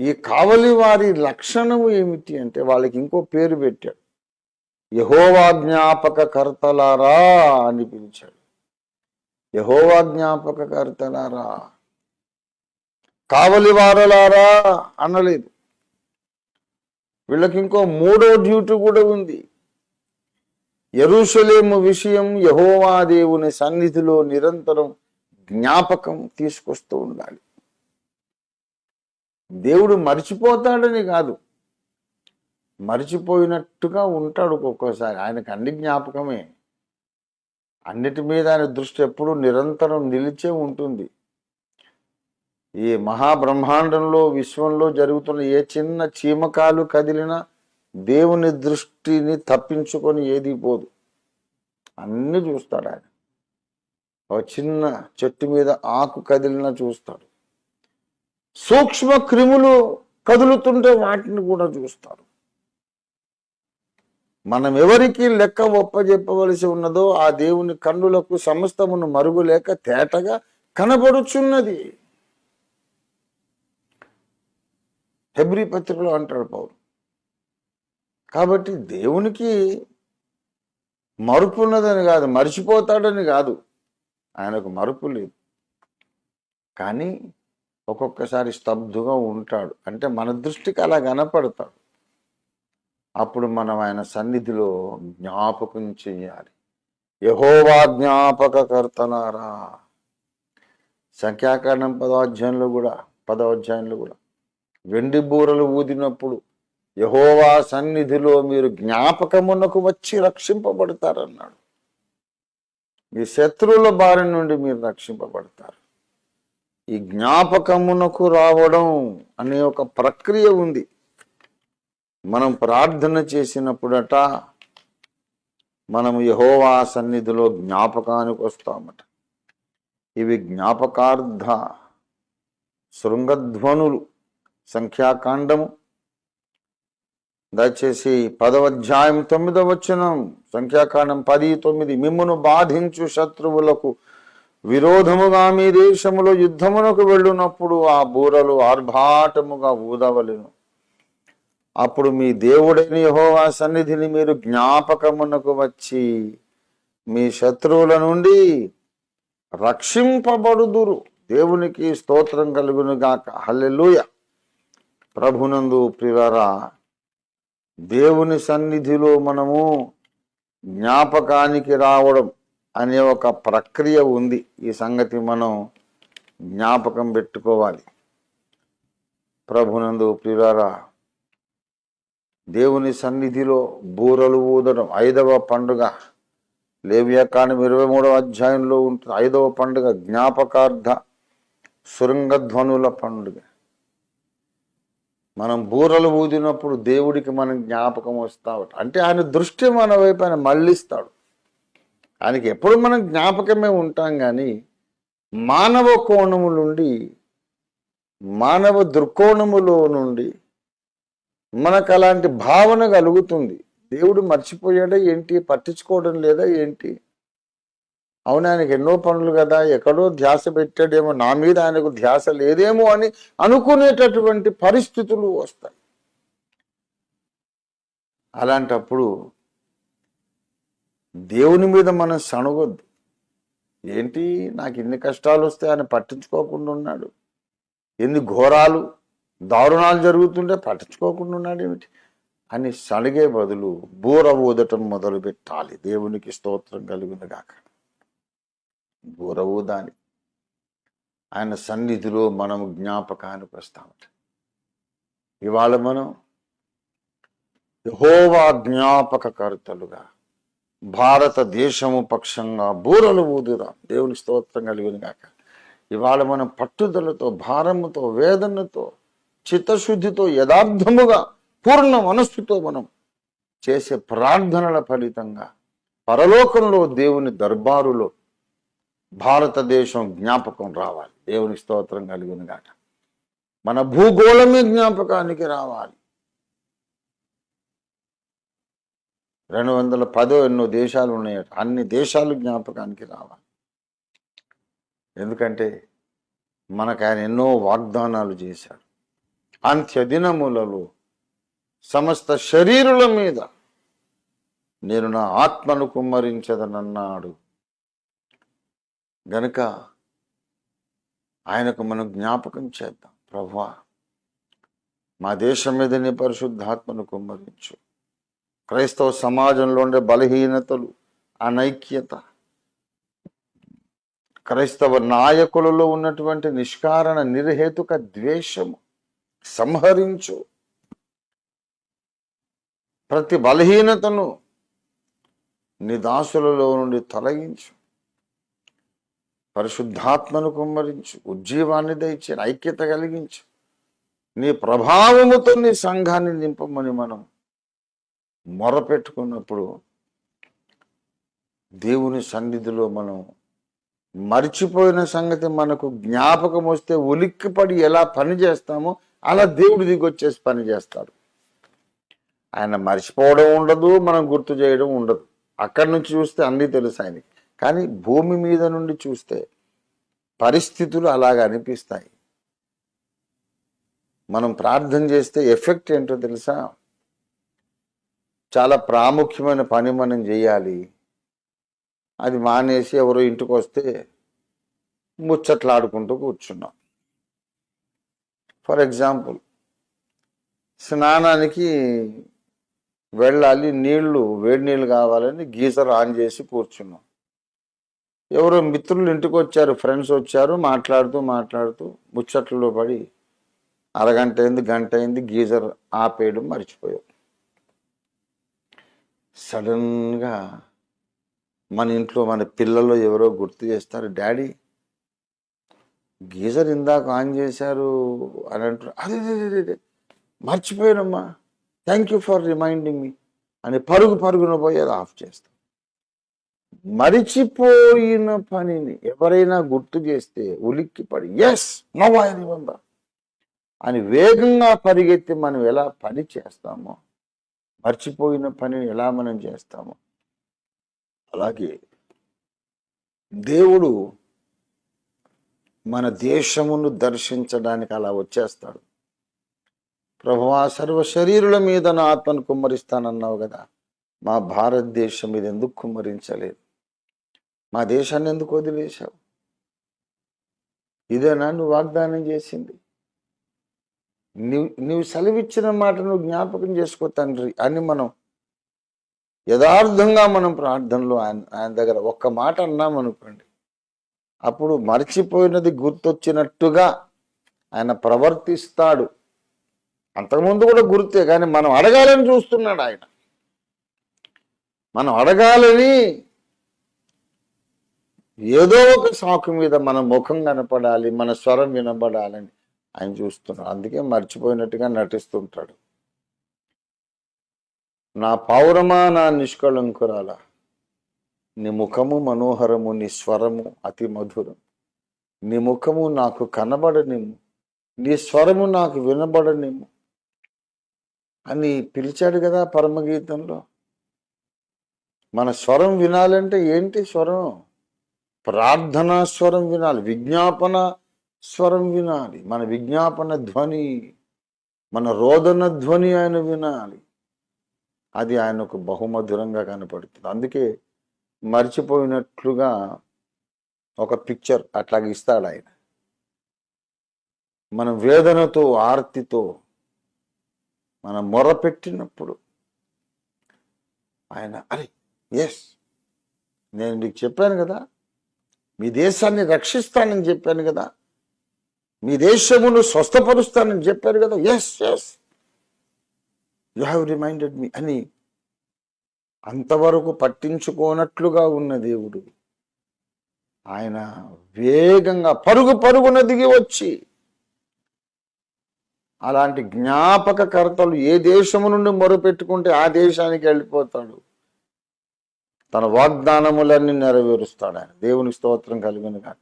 ఈ కావలి వారి లక్షణము ఏమిటి అంటే వాళ్ళకి ఇంకో పేరు పెట్టాడు. యహోవా జ్ఞాపక కర్తలారా అని పిలిచాడు. యహోవా జ్ఞాపక కర్తలారా? కావలి వారలారా? అనలేదు. వీళ్ళకి ఇంకో మూడో డ్యూటీ కూడా ఉంది. ఎరుషలేము విషయం యహోవా దేవుని సన్నిధిలో నిరంతరం జ్ఞాపకం తీసుకొస్తూ ఉండాలి. దేవుడు మర్చిపోతాడని కాదు. మర్చిపోయినట్టుగా ఉంటాడు ఒక్కొక్కసారి. ఆయనకు అన్ని జ్ఞాపకమే. అన్నిటి మీద ఆయన దృష్టి ఎప్పుడూ నిరంతరం నిలిచే ఉంటుంది. ఈ మహాబ్రహ్మాండంలో విశ్వంలో జరుగుతున్న ఏ చిన్న చీమకాలు కదిలినా దేవుని దృష్టిని తప్పించుకొని ఏది పోదు. అన్నీ చూస్తాడు ఆయన. ఒక చిన్న చెట్టు మీద ఆకు కదిలినా చూస్తాడు. సూక్ష్మ క్రిములు కదులుతుంటే వాటిని కూడా చూస్తారు. మనం ఎవరికి లెక్క ఒప్పజెప్పవలసి ఉన్నదో ఆ దేవుని కన్నులకు సమస్తమును మరుగులేక తేటగా కనబడుచున్నది. హెబ్రి పత్రికలో అంటాడు పౌరు కాబట్టి దేవునికి మరుపు ఉన్నదని కాదు మర్చిపోతాడని కాదు. ఆయనకు మరుపు లేదు. కానీ ఒక్కొక్కసారి స్తబ్దుగా ఉంటాడు. అంటే మన దృష్టికి అలా కనపడతాడు. అప్పుడు మనం ఆయన సన్నిధిలో జ్ఞాపకం చెయ్యాలి యహోవా జ్ఞాపక కర్తనారా సంఖ్యాకరణం పదవాధ్యాయంలో కూడా పదవాధ్యాయంలో కూడా. వెండి బూరలు ఊదినప్పుడు యహోవా సన్నిధిలో మీరు జ్ఞాపకమునకు వచ్చి రక్షింపబడతారన్నాడు. మీ శత్రువుల బారి నుండి మీరు రక్షింపబడతారు. ఈ జ్ఞాపకమునకు రావడం అనే ఒక ప్రక్రియ ఉంది. మనం ప్రార్థన చేసినప్పుడట మనం యహోవా సన్నిధిలో జ్ఞాపకానికి వస్తామట. ఇవి జ్ఞాపకార్థ శృంగధ్వనులు సంఖ్యాకాండము. దయచేసి పదవ అధ్యాయం తొమ్మిదవ వచనం సంఖ్యాకాండం పది తొమ్మిది. మిమ్మును బాధించు శత్రువులకు విరోధముగా మీ దేశములో యుద్ధమునకు వెళ్ళునప్పుడు ఆ బూరలు ఆర్భాటముగా ఊదవలను. అప్పుడు మీ దేవుడైన యహోవా సన్నిధిని మీరు జ్ఞాపకమునకు వచ్చి మీ శత్రువుల నుండి రక్షింపబడుదురు. దేవునికి స్తోత్రం కలుగునుగాక హల్లెలూయ. ప్రభునందు ప్రివరా దేవుని సన్నిధిలో మనము జ్ఞాపకానికి రావడం అనే ఒక ప్రక్రియ ఉంది. ఈ సంగతి మనం జ్ఞాపకం పెట్టుకోవాలి. ప్రభునందు ప్రియులారా దేవుని సన్నిధిలో బూరలు ఊదడం ఐదవ పండుగ. లేవ్యాకాండం ఇరవై మూడవ అధ్యాయంలో ఉంటుంది. ఐదవ పండుగ జ్ఞాపకార్థ శృంగధ్వనుల పండుగ. మనం బూరలు ఊదినప్పుడు దేవుడికి మనం జ్ఞాపకం వస్తావట. అంటే ఆయన దృష్టి మన వైపు ఆయన మళ్ళిస్తాడు. ఆయనకి ఎప్పుడు మనం జ్ఞాపకమే ఉంటాం కానీ మానవ కోణము నుండి మానవ దృక్కోణములో నుండి మనకు అలాంటి భావన కలుగుతుంది. దేవుడు మర్చిపోయాడా ఏంటి? పట్టించుకోవడం లేదా ఏంటి? అవును ఆయనకి ఎన్నో పనులు కదా ఎక్కడో ధ్యాస పెట్టాడేమో నా మీద ఆయనకు ధ్యాస లేదేమో అని అనుకునేటటువంటి పరిస్థితులు వస్తాయి. అలాంటప్పుడు దేవుని మీద మనం సణగొద్దు ఏంటి? నాకు ఇన్ని కష్టాలు వస్తే ఆయన పట్టించుకోకుండా ఉన్నాడు. ఎన్ని ఘోరాలు దారుణాలు జరుగుతుంటే పట్టించుకోకుండా ఉన్నాడు ఏమిటి? అని సణగే బదులు బూర ఊదటం మొదలు పెట్టాలి దేవునికి స్తోత్రం కలుగును గాక. బూర ఊదాలి. ఆయన సన్నిధిలో మనం జ్ఞాపకానికి వస్తామట ఇవాళ మనం యహోవా జ్ఞాపకకర్తలుగా భారతదేశము పక్షంగా బూరలు ఊదుదాం. దేవుని స్తోత్రం కలిగిన గాక. ఇవాళ మనం పట్టుదలతో భారముతో వేదనతో చిత్తశుద్ధితో యథార్థముగా పూర్ణ మనస్సుతో మనం చేసే ప్రార్థనల ఫలితంగా పరలోకంలో దేవుని దర్బారులో భారతదేశం జ్ఞాపకం రావాలి. దేవుని స్తోత్రం కలిగిన గాక. మన భూగోళమే జ్ఞాపకానికి రావాలి. రెండు వందల పదో ఎన్నో దేశాలు ఉన్నాయట. అన్ని దేశాలు జ్ఞాపకానికి రావాలి. ఎందుకంటే మనకు ఆయన ఎన్నో వాగ్దానాలు చేశాడు. అంత్యదినములలో సమస్త శరీరుల మీద నేను నా ఆత్మను కుమ్మరించదనన్నాడు. గనుక ఆయనకు మనం జ్ఞాపకం చేద్దాం. ప్రభా మా దేశం మీద నీ పరిశుద్ధాత్మను కుమ్మరించు. క్రైస్తవ సమాజంలో ఉండే బలహీనతలు అనైక్యత క్రైస్తవ నాయకులలో ఉన్నటువంటి నిష్కారణ నిర్హేతుక ద్వేషము సంహరించు. ప్రతి బలహీనతను నీ దాసులలో నుండి తొలగించు. పరిశుద్ధాత్మను కుమ్మరించు ఉజ్జీవాన్ని దయచి ఐక్యత కలిగించు. నీ ప్రభావముతో నీ సంఘాన్ని నింపమని మనం మొరపెట్టుకున్నప్పుడు దేవుని సన్నిధిలో మనం మర్చిపోయిన సంగతి మనకు జ్ఞాపకం వస్తే ఉలిక్కిపడి ఎలా పని చేస్తామో అలా దేవుడు దిగొచ్చేసి పని చేస్తాడు. ఆయన మర్చిపోవడం ఉండదు మనం గుర్తు చేయడం ఉండదు. అక్కడి నుంచి చూస్తే అన్నీ తెలుసు ఆయనకి. కానీ భూమి మీద నుండి చూస్తే పరిస్థితులు అలాగ అనిపిస్తాయి. మనం ప్రార్థన చేస్తే ఎఫెక్ట్ ఏంటో తెలుసా? చాలా ప్రాముఖ్యమైన పని మనం చేయాలి. అది మానేసి ఎవరో ఇంటికి వస్తే ముచ్చట్లాడుకుంటూ కూర్చున్నాం. ఫర్ ఎగ్జాంపుల్ స్నానానికి వెళ్ళాలి నీళ్ళు వేడి నీళ్ళు కావాలని గీజర్ ఆన్ చేసి కూర్చున్నాం. ఎవరో మిత్రులు ఇంటికి వచ్చారు ఫ్రెండ్స్ వచ్చారు మాట్లాడుతూ మాట్లాడుతూ ముచ్చట్లో పడి అరగంట అయింది గంట అయింది గీజర్ ఆపేయడం మర్చిపోయాం. సడన్గా మన ఇంట్లో మన పిల్లలు ఎవరో గుర్తు చేస్తారు డాడీ గీజర్ ఇందాక ఆన్ చేశారు అని అంటారు అదే అదే, మర్చిపోయానమ్మా thank you for reminding me అని పరుగు పరుగున పోయి అది ఆఫ్ చేస్తాం. మరిచిపోయిన పనిని ఎవరైనా గుర్తు చేస్తే ఉలిక్కి పడి ఎస్ నో ఐ రిమెంబర్ అని వేగంగా పరిగెత్తి మనం ఎలా పని చేస్తామో మర్చిపోయిన పనిని ఎలా మనం చేస్తామో. అలాగే దేవుడు మన దేశమును దర్శించడానికి అలా వచ్చేస్తాడు. ప్రభువా సర్వ శరీరుల మీద నా ఆత్మను కుమ్మరిస్తానన్నావు కదా మా భారతదేశం మీద ఎందుకు కుమ్మరించలేదు? మా దేశాన్ని ఎందుకు వదిలేశావు? ఇదేనా నువ్వు వాగ్దానం చేసింది? నీవు నీవు సెలవిచ్చిన మాట నువ్వు జ్ఞాపకం చేసుకో తండ్రి అని మనం యథార్థంగా మనం ప్రార్థనలో ఆయన ఆయన దగ్గర ఒక్క మాట అన్నాం అనుకోండి. అప్పుడు మర్చిపోయినది గుర్తొచ్చినట్టుగా ఆయన ప్రవర్తిస్తాడు. అంతకుముందు కూడా గుర్తే కానీ మనం అడగాలని చూస్తున్నాడు ఆయన. మనం అడగాలని ఏదో ఒక సాకు మీద మన ముఖం కనపడాలి మన స్వరం వినబడాలని ఆయన చూస్తున్నాడు. అందుకే మర్చిపోయినట్టుగా నటిస్తుంటాడు. నా పౌరమా నా నిష్కళంకురాల నీ ముఖము మనోహరము నీ స్వరము అతి మధురం. నీ ముఖము నాకు కనబడనిము నీ స్వరము నాకు వినబడనిము అని పిలిచాడు కదా పరమగీతంలో. మన స్వరం వినాలంటే ఏంటి స్వరం? ప్రార్థనా స్వరం వినాలి విజ్ఞాపన స్వరం వినాలి. మన విజ్ఞాపన ధ్వని మన రోదన ధ్వని ఆయన వినాలి. అది ఆయనకు బహుమధురంగా కనపడుతుంది. అందుకే మర్చిపోయినట్లుగా ఒక పిక్చర్ అట్లా ఇస్తాడు ఆయన. మన వేదనతో ఆర్తితో మనం మొరపెట్టినప్పుడు ఆయన అరే ఎస్ నేను మీకు చెప్పాను కదా మీ దేశాన్ని రక్షిస్తానని చెప్పాను కదా మీ దేశమును స్వస్థపరుస్తానని చెప్పారు కదా. Yes yes you have reminded me అని అంతవరకు పట్టించుకోనట్లుగా ఉన్న దేవుడు ఆయన వేగంగా పరుగు పరుగున దిగి వచ్చి అలాంటి జ్ఞాపకకర్తలు ఏ దేశము నుండి మొరుపెట్టుకుంటే ఆ దేశానికి వెళ్ళిపోతాడు. తన వాగ్దానములన్నీ నెరవేరుస్తాడు ఆయన. దేవునికి స్తోత్రం కలిగిన కాక